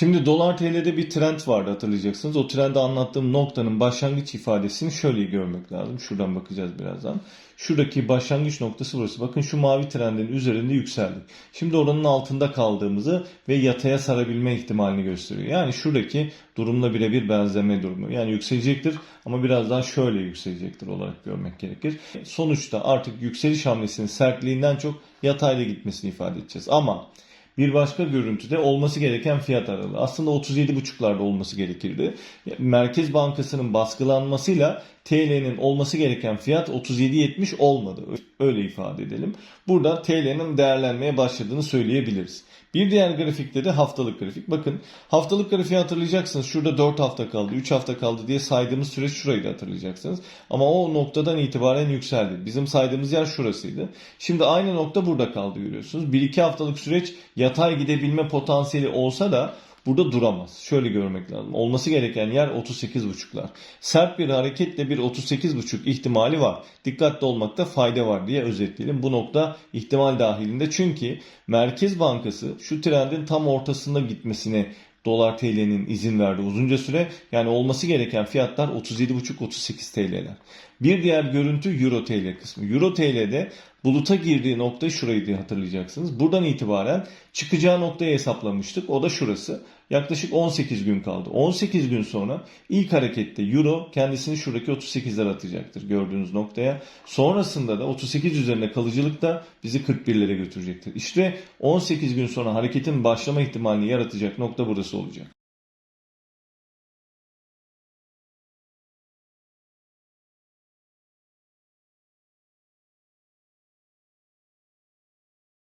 Şimdi dolar TL'de bir trend vardı hatırlayacaksınız. O trende anlattığım noktanın başlangıç ifadesini şöyle görmek lazım. Şuradan bakacağız birazdan. Şuradaki başlangıç noktası burası. Bakın şu mavi trendin üzerinde yükseldik. Şimdi oranın altında kaldığımızı ve yataya sarabilme ihtimalini gösteriyor. Yani şuradaki durumla birebir benzeme durumu. Yani yükselecektir ama biraz daha şöyle yükselecektir olarak görmek gerekir. Sonuçta artık yükseliş hamlesinin sertliğinden çok yatayla gitmesini ifade edeceğiz. Ama bir başka görüntüde olması gereken fiyat aralığı. Aslında 37,5'larda olması gerekirdi. Merkez Bankası'nın baskılanmasıyla TL'nin olması gereken fiyat 37.70 olmadı. Öyle ifade edelim. Burada TL'nin değerlenmeye başladığını söyleyebiliriz. Bir diğer grafikte de haftalık grafik. Bakın haftalık grafiği hatırlayacaksınız. Şurada 4 hafta kaldı, 3 hafta kaldı diye saydığımız süreç şurayı hatırlayacaksınız. Ama o noktadan itibaren yükseldi. Bizim saydığımız yer şurasıydı. Şimdi aynı nokta burada kaldı görüyorsunuz. 1-2 haftalık süreç yatay gidebilme potansiyeli olsa da burada duramaz. Şöyle görmek lazım. Olması gereken yer 38.5'lar. Sert bir hareketle bir 38.5 ihtimali var. Dikkatli olmakta fayda var diye özetleyelim. Bu nokta ihtimal dahilinde çünkü Merkez Bankası şu trendin tam ortasında gitmesine dolar TL'nin izin verdi uzunca süre. Yani olması gereken fiyatlar 37,5-38 TL'ler. Bir diğer görüntü Euro TL kısmı. Euro TL'de buluta girdiği nokta şurayı diye hatırlayacaksınız. Buradan itibaren çıkacağı noktayı hesaplamıştık. O da şurası. Yaklaşık 18 gün kaldı. 18 gün sonra ilk harekette Euro kendisini şuradaki 38'ler atacaktır gördüğünüz noktaya. Sonrasında da 38 üzerinde kalıcılık da bizi 41'lere götürecektir. İşte 18 gün sonra hareketin başlama ihtimalini yaratacak nokta burası olacak.